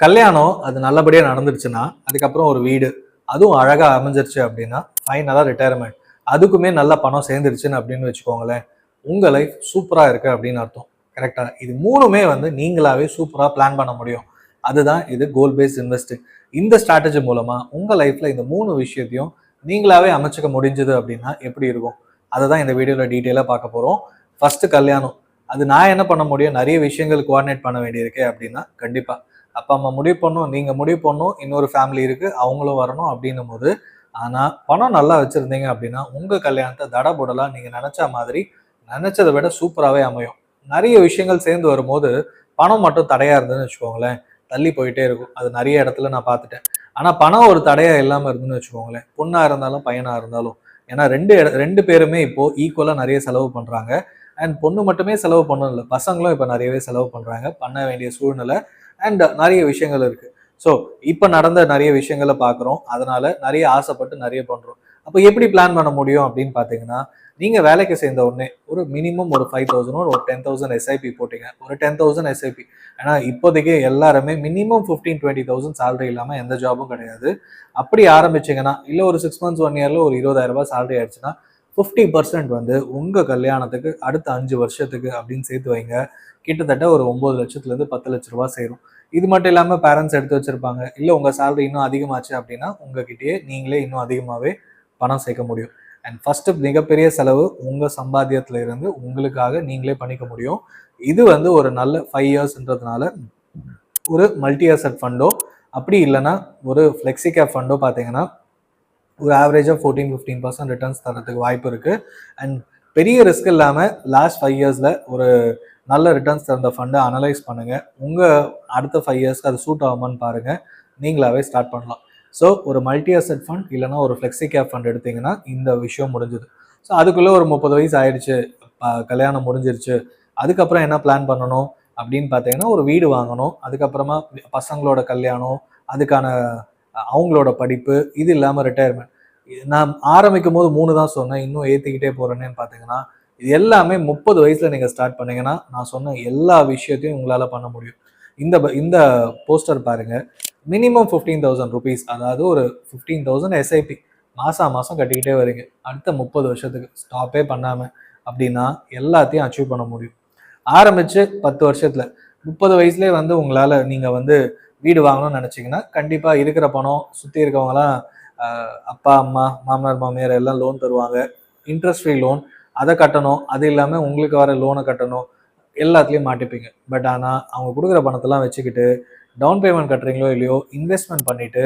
கல்யாணம் அது நல்லபடியாக நடந்துருச்சுன்னா அதுக்கப்புறம் ஒரு வீடு அதுவும் அழகாக அமைஞ்சிருச்சு அப்படின்னா ஃபைனலாக ரிட்டையர்மெண்ட் அதுக்குமே நல்ல பணம் சேர்ந்துருச்சுன்னு அப்படின்னு வச்சுக்கோங்களேன் உங்கள் லைஃப் சூப்பராக இருக்குது அப்படின்னு அர்த்தம். கரெக்டாக இது மூணுமே வந்து நீங்களாவே சூப்பராக பிளான் பண்ண முடியும். அதுதான் இது கோல் பேஸ்ட் இன்வெஸ்டிங் இந்த ஸ்ட்ராட்டஜி மூலமாக உங்கள் லைஃப்பில் இந்த மூணு விஷயத்தையும் நீங்களாவே அமைச்சுக்க முடிஞ்சது அப்படின்னா எப்படி இருக்கும்? அதை தான் இந்த வீடியோவில் டீட்டெயிலாக பார்க்க போகிறோம் ஃபஸ்ட்டு கல்யாணம். அது நான் என்ன பண்ண முடியும்? நிறைய விஷயங்கள் கோஆர்டினேட் பண்ண வேண்டியிருக்கு அப்படின்னா கண்டிப்பாக அப்பா அம்மா முடிவு பண்ணும் நீங்கள் முடிவு பண்ணும் இன்னொரு ஃபேமிலி இருக்குது அவங்களும் வரணும் அப்படின்னும் போது ஆனால் பணம் நல்லா வச்சுருந்தீங்க அப்படின்னா உங்கள் கல்யாணத்தை தடபுடலாக நீங்கள் நினச்ச மாதிரி நினச்சதை விட சூப்பராகவே அமையும். நிறைய விஷயங்கள் சேர்ந்து வரும்போது பணம் மட்டும் தடையாக இருந்ததுன்னு வச்சுக்கோங்களேன் தள்ளி போயிட்டே இருக்கும். அது நிறைய இடத்துல நான் பார்த்துட்டேன். ஆனால் பணம் ஒரு தடையாக இல்லாமல் இருந்துன்னு வச்சுக்கோங்களேன் பொண்ணாக இருந்தாலும் பையனாக இருந்தாலும் ஏன்னா ரெண்டு இட- ரெண்டு பேருமே இப்போ ஈக்குவலாக நிறைய செலவு பண்ணுறாங்க அண்ட் பொண்ணு மட்டுமே செலவு பண்ணணும் இல்லை பசங்களும் இப்போ நிறையவே செலவு பண்ணுறாங்க பண்ண வேண்டிய சூழ்நிலை அண்ட் நிறைய விஷயங்கள் இருக்கு. ஸோ இப்போ நடந்த நிறைய விஷயங்களை பார்க்குறோம். அதனால நிறைய ஆசைப்பட்டு நிறைய பண்ணுறோம் அப்போ எப்படி பிளான் பண்ண முடியும் அப்படின்னு பார்த்தீங்கன்னா நீங்கள் வேலைக்கு சேர்ந்த உடனே ஒரு மினிமம் ஒரு ஃபைவ் தௌசண்ட் ஒரு டென் தௌசண்ட் எஸ்ஐபி போட்டிங்க. ஒரு டென் தௌசண்ட் எஸ்ஐபி ஏன்னா இப்போதைக்கு எல்லாருமே minimum fifteen twenty thousand salary இல்லாமல் எந்த ஜாபும் கிடையாது. அப்படி ஆரம்பிச்சிங்கன்னா இல்லை ஒரு சிக்ஸ் மந்த்ஸ் ஒன் இயரில் ஒரு இருபதாயிரம் ரூபாய் salary ஆயிடுச்சுன்னா ஃபிஃப்டி பர்சன்ட் வந்து உங்கள் கல்யாணத்துக்கு அடுத்த அஞ்சு வருஷத்துக்கு அப்படின்னு சேர்த்து வைங்க. கிட்டத்தட்ட ஒரு ஒம்பது லட்சத்துலேருந்து பத்து லட்ச ரூபா சேரும். இது மட்டும் இல்லாமல் பேரண்ட்ஸ் எடுத்து வச்சுருப்பாங்க. இல்லை உங்கள் சேலரி இன்னும் அதிகமாச்சு அப்படின்னா உங்ககிட்டயே நீங்களே இன்னும் அதிகமாகவே பணம் சேர்க்க முடியும். அண்ட் ஃபஸ்ட்டு மிகப்பெரிய செலவு உங்கள் சம்பாத்தியத்தில் இருந்து உங்களுக்காக நீங்களே பண்ணிக்க முடியும். இது வந்து ஒரு நல்ல ஃபைவ் இயர்ஸ்ன்றதுனால ஒரு மல்டி அசட் ஃபண்டோ அப்படி இல்லைன்னா ஒரு ஃப்ளெக்ஸி கேப் ஃபண்டோ பார்த்தீங்கன்னா ஒரு ஆவரேஜாக ஃபோர்டீன் ஃபிஃப்டீன் பர்சன்ட் ரிட்டர்ன்ஸ் தரத்துக்கு வாய்ப்பு இருக்குது அண்ட் பெரிய ரிஸ்க் இல்லாமல் லாஸ்ட் ஃபைவ் இயர்ஸில் ஒரு நல்ல ரிட்டர்ன்ஸ் தகுந்த ஃபண்டை அனலைஸ் பண்ணுங்கள் உங்கள் அடுத்த ஃபைவ் இயர்ஸ்க்கு அது சூட் ஆகுமான்னு பாருங்கள் நீங்களாவே ஸ்டார்ட் பண்ணலாம். ஸோ ஒரு மல்டி அசெட் ஃபண்ட் இல்லைன்னா ஒரு ஃப்ளெக்ஸி கேப் ஃபண்ட் எடுத்தீங்கன்னா இந்த விஷயம் முடிஞ்சுது. ஸோ அதுக்குள்ளே ஒரு முப்பது வயசு ஆயிடுச்சு. ப- கல்யாணம் முடிஞ்சிருச்சு. அதுக்கப்புறம் என்ன பிளான் பண்ணணும் அப்படின்னு பார்த்தீங்கன்னா ஒரு வீடு வாங்கணும். அதுக்கப்புறமா பசங்களோட கல்யாணம் அதுக்கான அவங்களோட படிப்பு இது இல்லாமல் ரிட்டையர்மெண்ட் நான் ஆரம்பிக்கும் போது மூணு தான் சொன்னேன் இன்னும் ஏற்றிக்கிட்டே போகிறேன்னு பார்த்தீங்கன்னா இது எல்லாமே முப்பது வயசில் நீங்கள் ஸ்டார்ட் பண்ணீங்கன்னா நான் சொன்ன எல்லா விஷயத்தையும் உங்களால் பண்ண முடியும். இந்த இந்த போஸ்டர் பாருங்கள் மினிமம் ஃபிஃப்டீன் தௌசண்ட் ருபீஸ் அதாவது ஒரு ஃபிஃப்டீன் தௌசண்ட் எஸ்ஐபி மாதம் மாதம் கட்டிக்கிட்டே வரீங்க. அடுத்த முப்பது வருஷத்துக்கு ஸ்டாப்பே பண்ணாமல் அப்படின்னா எல்லாத்தையும் அச்சீவ் பண்ண முடியும். ஆரம்பித்து பத்து வருஷத்தில் முப்பது வயசுலேயே வந்து உங்களால் நீங்கள் வந்து வீடு வாங்கணும்னு நினச்சிங்கன்னா கண்டிப்பாக இருக்கிற பணம் சுற்றி இருக்கவங்களாம் அப்பா அம்மா மாமனார் மாமியார் எல்லாம் லோன் தருவாங்க. இன்ட்ரெஸ்ட் ஃப்ரீ லோன் அதை கட்டணும். அது இல்லாமல் உங்களுக்கு வர லோனை கட்டணும். எல்லாத்துலேயும் மாட்டிப்பீங்க. பட் ஆனால் அவங்க கொடுக்குற பணத்தெல்லாம் வச்சுக்கிட்டு டவுன் பேமெண்ட் கட்டுறீங்களோ இல்லையோ இன்வெஸ்ட்மெண்ட் பண்ணிட்டு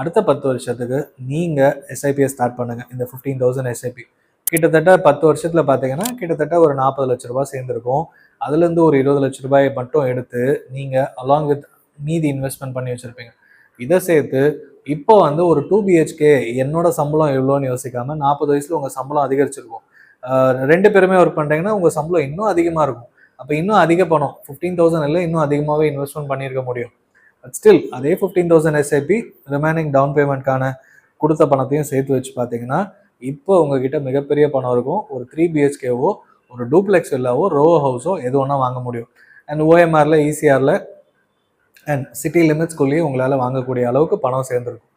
அடுத்த பத்து வருஷத்துக்கு நீங்கள் எஸ்ஐபியை ஸ்டார்ட் பண்ணுங்க. இந்த ஃபிஃப்டீன் தௌசண்ட் எஸ்ஐபி கிட்டத்தட்ட பத்து வருஷத்தில் பார்த்தீங்கன்னா கிட்டத்தட்ட ஒரு நாற்பது லட்ச ரூபாய் சேர்ந்துருக்கும். அதுலேருந்து ஒரு இருபது லட்ச ரூபாயை மட்டும் எடுத்து நீங்கள் அலாங் வித் மீதி இன்வெஸ்ட்மெண்ட் பண்ணி வச்சுருப்பீங்க. இதை சேர்த்து இப்போ வந்து ஒரு டூ பிஹெச்கே என்னோட சம்பளம் எவ்வளோன்னு யோசிக்காம நாற்பது வயசுல உங்கள் சம்பளம் அதிகரிச்சிருக்கும். ரெண்டு பேருமே ஒர்க் பண்ணுறீங்கன்னா உங்கள் சம்பளம் இன்னும் அதிகமாக இருக்கும். அப்போ இன்னும் அதிக பணம் ஃபிஃப்டீன் தௌசண்ட் இல்லை இன்னும் அதிகமாகவே இன்வெஸ்ட்மெண்ட் பண்ணியிருக்க முடியும். பட் ஸ்டில் அதே fifteen thousand SIP remaining down பேமெண்ட்கான கொடுத்த பணத்தையும் சேர்த்து வச்சு பார்த்தீங்கன்னா இப்போ உங்ககிட்ட மிகப்பெரிய பணம் இருக்கும். ஒரு த்ரீ பிஹெச்கேவோ ஒரு டூப்ளெக்ஸ் வில்லாவோ ரோ ஹவுஸோ எது ஒன்றா வாங்க முடியும். அண்ட் ஓஎம்ஆரில் ஈசிஆரில் அண்ட் சிட்டி லிமிட்ஸ்குள்ளேயே உங்களால் வாங்கக்கூடிய அளவுக்கு பணம் சேர்ந்துருக்கும்.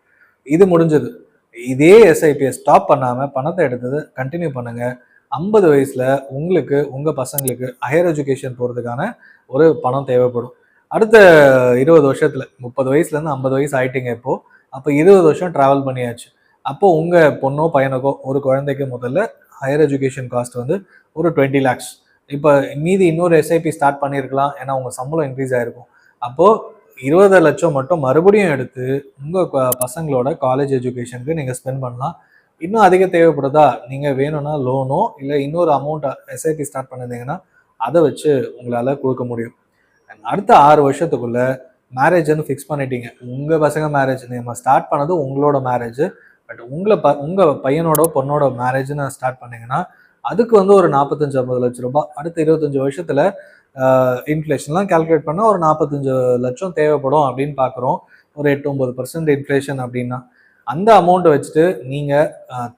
இது முடிஞ்சது. இதே எஸ்ஐபியை ஸ்டாப் பண்ணாமல் பணத்தை எடுத்தது கண்டினியூ பண்ணுங்கள் ஐம்பது வயசில் உங்களுக்கு உங்கள் பசங்களுக்கு ஹையர் எஜுகேஷன் போகிறதுக்கான ஒரு பணம் தேவைப்படும். அடுத்த இருபது வருஷத்தில் முப்பது வயசுலேருந்து ஐம்பது வயசு ஆயிட்டீங்க இப்போது அப்போ இருபது வருஷம் ட்ராவல் பண்ணியாச்சு. அப்போ உங்கள் பொண்ணோ பையனுக்கோ ஒரு குழந்தைக்கு முதல்ல ஹையர் எஜுகேஷன் காஸ்ட் வந்து ஒரு டுவெண்ட்டி லேக்ஸ் இப்போ மீதி இன்னொரு எஸ்ஐபி ஸ்டார்ட் பண்ணியிருக்கலாம் ஏன்னா உங்கள் சம்பளம் இன்க்ரீஸ் ஆகிருக்கும் அப்போது இருபது லட்சம் மட்டும் மறுபடியும் எடுத்து உங்கள் பசங்களோட காலேஜ் எஜுகேஷனுக்கு நீங்கள் ஸ்பெண்ட் பண்ணலாம். இன்னும் அதிக தேவைப்படுதா? நீங்கள் வேணும்னா லோனோ இல்லை இன்னொரு அமௌண்ட் எஸ்ஐபி ஸ்டார்ட் பண்ணிருந்தீங்கன்னா அதை வச்சு உங்களால் கொடுக்க முடியும். அடுத்த ஆறு வருஷத்துக்குள்ள மேரேஜ்னு ஃபிக்ஸ் பண்ணிட்டீங்க. உங்கள் பசங்க மேரேஜ் நம்ம ஸ்டார்ட் பண்ணது உங்களோட மேரேஜ் பட் உங்களை ப உங்கள் பையனோட பொண்ணோட மேரேஜ்னு ஸ்டார்ட் பண்ணிங்கன்னா அதுக்கு வந்து ஒரு நாற்பத்தஞ்சு ஐம்பது லட்ச ரூபாய். அடுத்த இருபத்தஞ்சு வருஷத்தில் இன்ஃப்ளேஷன்லாம் கால்குலேட் பண்ணால் ஒரு நாற்பத்தஞ்சு லட்சம் தேவைப்படும் அப்படின்னு பார்க்குறோம். ஒரு எட்டு ஒம்பது பர்சன்ட் இன்ஃப்ளேஷன் அப்படின்னா. அந்த அமௌண்ட்டை வச்சுட்டு நீங்கள்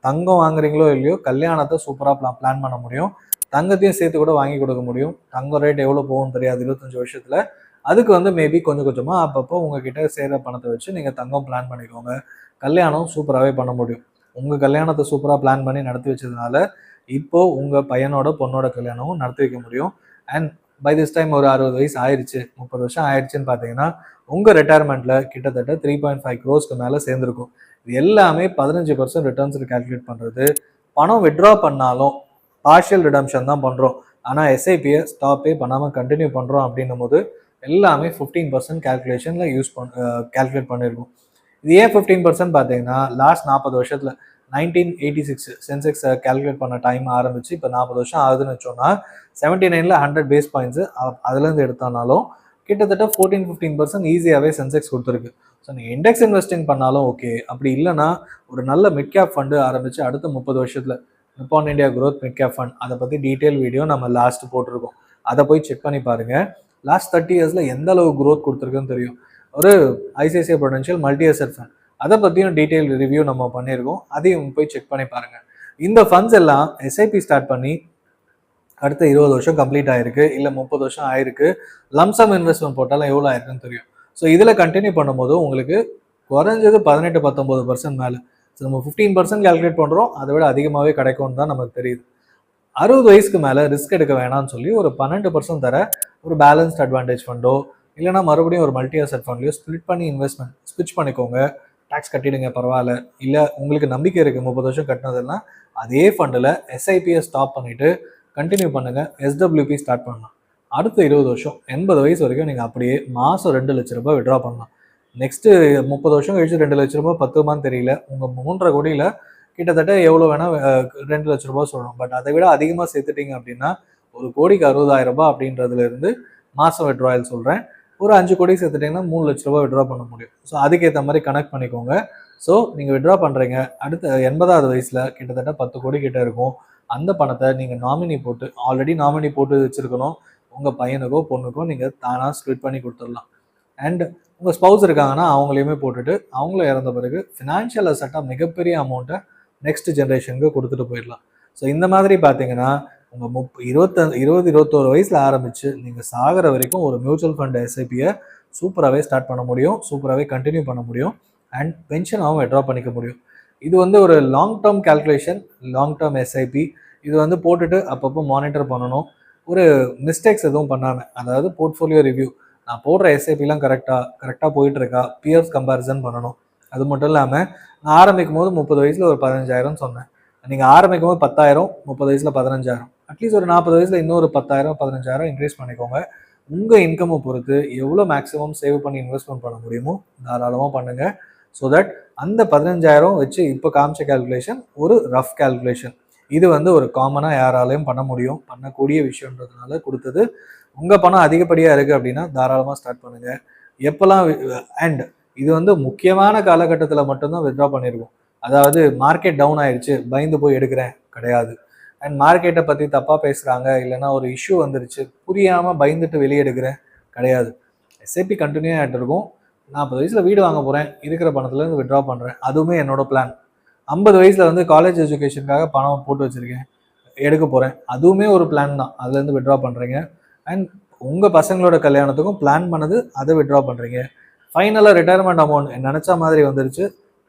தங்கம் வாங்குறீங்களோ இல்லையோ கல்யாணத்தை சூப்பராக பிளான் பிளான் பண்ண முடியும். தங்கத்தையும் சேர்த்து கூட வாங்கி கொடுக்க முடியும். தங்கம் ரேட் எவ்வளோ போகும் தெரியாது இருபத்தஞ்சு வருஷத்தில். அதுக்கு வந்து மேபி கொஞ்சம் கொஞ்சமாக அப்பப்போ உங்ககிட்ட சேர்கிற பணத்தை வச்சு நீங்கள் தங்கம் பிளான் பண்ணிக்கோங்க. கல்யாணம் சூப்பராகவே பண்ண முடியும். உங்கள் கல்யாணத்தை சூப்பராக பிளான் பண்ணி நடத்தி வச்சதுனால இப்போ உங்கள் பையனோட பொண்ணோட கல்யாணமும் நடத்தி வைக்க முடியும். அண்ட் பை திஸ் டைம் ஒரு அறுபது வயசு ஆயிடுச்சு முப்பது வருஷம் ஆயிடுச்சுன்னு பார்த்தீங்கன்னா உங்கள் ரிட்டையர்மெண்ட்டில் கிட்டத்தட்ட த்ரீ பாயிண்ட் ஃபைவ் க்ரோஸ்க்கு மேலே சேர்ந்துருக்கும். இது எல்லாமே பதினஞ்சு பர்சன்ட் ரிட்டர்ன்ஸ் கால்குலேட் பண்ணுறது பணம் விட்ரா பண்ணாலும் பார்ஷியல் ரிடம்ஷன் தான் பண்ணுறோம் ஆனால் எஸ்ஐபியை ஸ்டாப்பே பண்ணாமல் கண்டினியூ பண்ணுறோம் அப்படின்னும் போது எல்லாமே ஃபிஃப்டீன் பர்சன்ட் கேல்குலேஷனில் யூஸ் பண் கேல்குலேட் பண்ணியிருக்கோம் இது ஏன் ஃபிஃப்டீன் பர்சன்ட் பார்த்தீங்கன்னா லாஸ்ட் நாற்பது வருஷத்தில் nineteen eighty six Sensex calculate பண்ண டைம் ஆரம்பிச்சு இப்போ நாற்பது வருஷம் ஆகுதுன்னு வச்சோம்னா செவன்ட்டி நைனில் ஹண்ட்ரட் பேஸ் பாயிண்ட்ஸு அதுலேருந்து எடுத்தானாலும் கிட்டத்தட்ட ஃபோர்டீன் ஃபிஃப்டீன் பர்சன்ட் ஈஸியாகவே சென்செக்ஸ் கொடுத்துருக்கு. ஸோ நீங்கள் இண்டெக்ஸ் இன்வெஸ்டிங் பண்ணாலும் ஓகே அப்படி இல்லைன்னா ஒரு நல்ல மிட் கேப் ஃபண்டு ஆரம்பித்து அடுத்த முப்பது வருஷத்தில் Nippon India growth mid cap fund அதை பற்றி டீட்டெயில் வீடியோ நம்ம லாஸ்ட் போட்டிருக்கோம். அதை போய் செக் பண்ணி பாருங்கள் லாஸ்ட் தேர்ட்டி இயர்ஸில் எந்த அளவு க்ரோத் கொடுத்துருக்குன்னு தெரியும். ஒரு ICICI potential multi asset fund அதை பற்றியும் டீட்டெயில் ரிவ்யூ நம்ம பண்ணியிருக்கோம். அதையும் போய் செக் பண்ணி பாருங்கள் இந்த ஃபண்ட்ஸ் எல்லாம் எஸ்ஐபி ஸ்டார்ட் பண்ணி அடுத்த இருபது வருஷம் கம்ப்ளீட் ஆயிருக்கு. இல்லை முப்பது வருஷம் ஆயிருக்கு. லம்சம் இன்வெஸ்ட்மெண்ட் போட்டாலும் எவ்வளோ ஆயிருக்குன்னு தெரியும். ஸோ இதில் கண்டினியூ பண்ணும்போது உங்களுக்கு குறைஞ்சது பதினெட்டு பத்தொம்பது பர்சன்ட் மேலே. ஸோ நம்ம ஃபிஃப்டீன் பர்சன்ட் கால்குலேட் பண்ணுறோம் அதை விட அதிகமாகவே கிடைக்கும்னு தான் நமக்கு தெரியுது. அறுபது வயசுக்கு மேலே ரிஸ்க் எடுக்க வேணாம்னு சொல்லி ஒரு பன்னெண்டு பர்சன்ட் தர ஒரு பேலன்ஸ்ட் அட்வான்டேஜ் ஃபண்டோ இல்லைனா மறுபடியும் ஒரு மல்டி அசட் ஃபண்ட்லையோ ஸ்ப்ளிட் பண்ணி இன்வெஸ்ட்மெண்ட் ஸ்விட்ச் பண்ணிக்கோங்க. டேக்ஸ் கட்டிடுங்க பரவாயில்ல. இல்லை உங்களுக்கு நம்பிக்கை இருக்குது முப்பது வருஷம் கட்டினதுன்னா அதே ஃபண்டில் எஸ்ஐபியை ஸ்டாப் பண்ணிவிட்டு கண்டினியூ பண்ணுங்கள் எஸ்டபிள்யூபி ஸ்டார்ட் பண்ணலாம். அடுத்த இருபது வருஷம் எண்பது வயசு வரைக்கும் நீங்கள் அப்படியே மாதம் ரெண்டு லட்ச ரூபாய் விட்ரா பண்ணலாம். நெக்ஸ்ட்டு முப்பது வருஷம் கழிச்சு ரெண்டு லட்ச ரூபாய் பத்துமான்னு தெரியல. உங்கள் மூன்றரை கோடியில் கிட்டத்தட்ட எவ்வளோ வேணால் ரெண்டு லட்ச ரூபாய் சொல்லணும். பட் அதை விட அதிகமாக சேர்த்துட்டீங்க அப்படின்னா ஒரு கோடிக்கு அறுபதாயிரம் ரூபாய் அப்படின்றதுலேருந்து மாதம் விட்ராயல் சொல்கிறேன் ஒரு அஞ்சு கோடி சேர்த்துட்டிங்கன்னா மூணு லட்ச ரூபா விட்ரா பண்ண முடியும். ஸோ அதுக்கேற்ற மாதிரி கனெக்ட் பண்ணிக்கோங்க. ஸோ நீங்கள் விட்ரா பண்ணுறீங்க அடுத்த எண்பதாவது வயசில் கிட்டத்தட்ட பத்து கோடி கிட்ட இருக்கும். அந்த பணத்தை நீங்கள் நாமினி போட்டு ஆல்ரெடி நாமினி போட்டு வச்சுருக்கணும். உங்கள் பையனுக்கோ பொண்ணுக்கோ நீங்கள் தானாக ஸ்ப்ளிட் பண்ணி கொடுத்துடலாம். அண்ட் உங்கள் ஸ்பவுஸ் இருக்காங்கன்னா அவங்களையுமே போட்டுட்டு அவங்களும் இறந்த பிறகு ஃபினான்ஷியல் அசட்டாக மிகப்பெரிய அமௌண்ட்டை நெக்ஸ்ட் ஜென்ரேஷனுக்கு கொடுத்துட்டு போயிடலாம். ஸோ இந்த மாதிரி பார்த்தீங்கன்னா உங்கள் முப் இருபத்தஞ்சு இருபது இருபத்தோரு வயசில் ஆரம்பித்து நீங்கள் சாகிற வரைக்கும் ஒரு மியூச்சுவல் ஃபண்ட் எஸ்ஐபியை சூப்பராகவே ஸ்டார்ட் பண்ண முடியும். சூப்பராகவே கண்டினியூ பண்ண முடியும். அண்ட் பென்ஷனாகவும் விட்ரா பண்ணிக்க முடியும். இது வந்து ஒரு long term calculation long term SIP இது வந்து போட்டுட்டு அப்பப்போ மானிட்டர் பண்ணணும். ஒரு மிஸ்டேக்ஸ் எதுவும் பண்ணாமல் அதாவது போர்ட்ஃபோலியோ ரிவ்யூ நான் போடுற எஸ்ஐபிலாம் கரெக்டாக கரெக்டாக போயிட்டுருக்கா? பிஎஃப் கம்பேரிசன் பண்ணணும். அது மட்டும் இல்லாமல் நான் ஆரம்பிக்கும் போது முப்பது வயசில் ஒரு பதினஞ்சாயிரம் சொன்னேன். நீங்கள் ஆரம்பிக்கும் போது பத்தாயிரம் முப்பது வயசில் பதினஞ்சாயிரம். அட்லீஸ்ட் ஒரு நாற்பது வயசில் இன்னொரு பத்தாயிரம் பதினஞ்சாயிரம் இன்க்ரீஸ் பண்ணிக்கோங்க. உங்கள் இன்கம்மை பொறுத்து எவ்வளோ மேக்ஸிமம் சேவ் பண்ணி இன்வெஸ்ட்மெண்ட் பண்ண முடியுமோ தாராளமாக பண்ணுங்கள் ஸோ தட் அந்த பதினஞ்சாயிரம் வச்சு இப்போ காமிச்ச கால்குலேஷன் ஒரு ரஃப் கால்குலேஷன் இது வந்து ஒரு காமனாக யாராலையும் பண்ண முடியும். பண்ணக்கூடிய விஷயன்றதுனால கொடுத்தது. உங்கள் பணம் அதிகப்படியாக இருக்குது அப்படின்னா தாராளமாக ஸ்டார்ட் பண்ணுங்கள் எப்போல்லாம் அண்ட் இது வந்து முக்கியமான காலகட்டத்தில் மட்டும்தான் வித்ட்ரா பண்ணியிருக்கோம் அதாவது மார்க்கெட் டவுன் ஆயிடுச்சு பயந்து போய் எடுக்கிறேன் கிடையாது. அண்ட் மார்க்கெட்டை பற்றி தப்பாக பேசுகிறாங்க இல்லைன்னா ஒரு இஷ்யூ வந்துருச்சு புரியாமல் பயந்துட்டு வெளியே எடுக்கிறேன் கிடையாது. எஸ்ஐபி கண்டினியூ ஆகிட்டு இருக்கும். நாற்பது வயசில் வீடு வாங்க போகிறேன் இருக்கிற பணத்துலேருந்து விட்ரா பண்ணுறேன் அதுவுமே என்னோட பிளான் ஐம்பது வயசில் வந்து காலேஜ் எஜுகேஷனுக்காக பணம் போட்டு வச்சுருக்கேன் எடுக்க போகிறேன் அதுவுமே ஒரு பிளான் தான். அதுலேருந்து விட்ரா பண்ணுறீங்க அண்ட் உங்கள் பசங்களோட கல்யாணத்துக்கும் பிளான் பண்ணது அதை விட்ரா பண்ணுறீங்க ஃபைனலாக ரிட்டையர்மெண்ட் அமௌண்ட் நினச்ச மாதிரி வந்துருச்சு.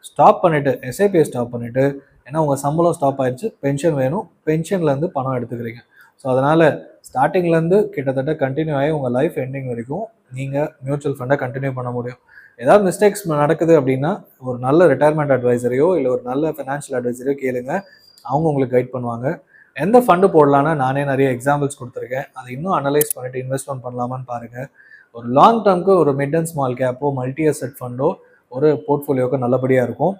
ஸ்டாப் பண்ணிவிட்டு எஸ்ஐபியை ஸ்டாப் பண்ணிவிட்டு ஏன்னா உங்கள் சம்பளம் ஸ்டாப் ஆயிடுச்சு பென்ஷன் வேணும் பென்ஷன்லேருந்து பணம் எடுத்துக்கிறீங்க. ஸோ அதனால் ஸ்டார்டிங்லேருந்து கிட்டத்தட்ட கண்டினியூ ஆகி உங்கள் லைஃப் எண்டிங் வரைக்கும் நீங்கள் மியூச்சுவல் ஃபண்டை கண்டினியூ பண்ண முடியும். ஏதாவது மிஸ்டேக்ஸ் நடக்குது அப்படின்னா ஒரு நல்ல ரிட்டையர்மெண்ட் அட்வைசரையோ இல்லை ஒரு நல்ல ஃபினான்ஷியல் அட்வைசரையோ கேளுங்க. அவங்க உங்களுக்கு கைட் பண்ணுவாங்க. எந்த ஃபண்டு போடலான்னு நானே நிறைய எக்ஸாம்பிள்ஸ் கொடுத்துருக்கேன். அதை இன்னும் அனலைஸ் பண்ணிவிட்டு இன்வெஸ்ட்மெண்ட் பண்ணலாமான்னு பாருங்கள் ஒரு லாங் டேர்ம்க்கு ஒரு மிட் அண்ட் ஸ்மால் கேப்போ மல்டி அசெட் ஃபண்டோ ஒரு போர்ட்ஃபோலியோக்கு நல்லபடியாக இருக்கும்.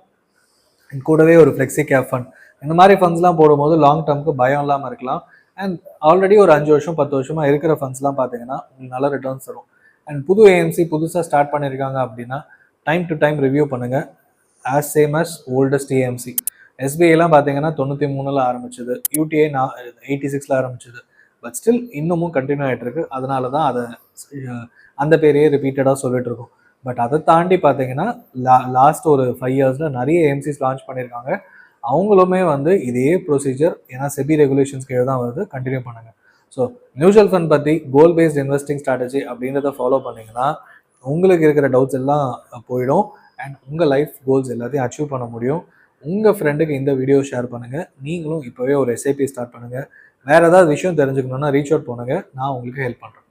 கூடவே ஒரு ஃப்ளெக்ஸி கேப் ஃபண்ட் இந்த மாதிரி ஃபண்ட்ஸ்லாம் போடும்போது லாங் டேர்முக்கு பயம் இல்லாமல் இருக்கலாம். அண்ட் ஆல்ரெடி ஒரு அஞ்சு வருஷம் பத்து வருஷமாக இருக்கிற ஃபண்ட்ஸ்லாம் பார்த்தீங்கன்னா உங்களுக்கு நல்ல ரிட்டர்ன்ஸ் தரும். அண்ட் புது ஏஎம்சி புதுசாக ஸ்டார்ட் பண்ணியிருக்காங்க அப்படின்னா டைம் டு டைம் ரிவ்யூ பண்ணுங்கள் as same as oldest AMC எஸ்பிஐலாம் பார்த்தீங்கன்னா தொண்ணூற்றி மூணில் ஆரம்பிச்சது. யூடிஐ நான் எயிட்டி சிக்ஸில் ஆரம்பிச்சது. பட் ஸ்டில் இன்னமும் கண்டினியூ ஆகிட்டு இருக்கு. அதனால தான் அதை அந்த பேரையே ரிப்பீட்டடாக சொல்லிட்டு இருக்கோம். பட் அதை தாண்டி பார்த்தீங்கன்னா லா லாஸ்ட் ஒரு ஃபைவ் இயர்ஸில் நிறைய ஏஎம்சிஸ் லான்ச் பண்ணியிருக்காங்க. அவங்களுமே வந்து இதே ப்ரொசீஜர் ஏன்னா செபி ரெகுலேஷன்ஸ் கீழே தான் வருது கண்டினியூ பண்ணுங்கள் ஸோ மியூச்சுவல் ஃபண்ட் பற்றி கோல் பேஸ்ட் இன்வெஸ்டிங் ஸ்ட்ராட்டஜி அப்படின்றத ஃபாலோ பண்ணிங்கன்னா உங்களுக்கு இருக்கிற டவுட்ஸ் எல்லாம் போயிடும். அண்ட் உங்கள் லைஃப் கோல்ஸ் எல்லாத்தையும் அச்சீவ் பண்ண முடியும். உங்கள் ஃப்ரெண்டுக்கு இந்த வீடியோ ஷேர் பண்ணுங்கள் நீங்களும் இப்போவே ஒரு எஸ்ஐபி ஸ்டார்ட் பண்ணுங்கள் வேறு ஏதாவது விஷயம் தெரிஞ்சுக்கணுன்னா ரீச் அவுட் பண்ணுங்கள் நான் உங்களுக்கு ஹெல்ப் பண்ணுறேன்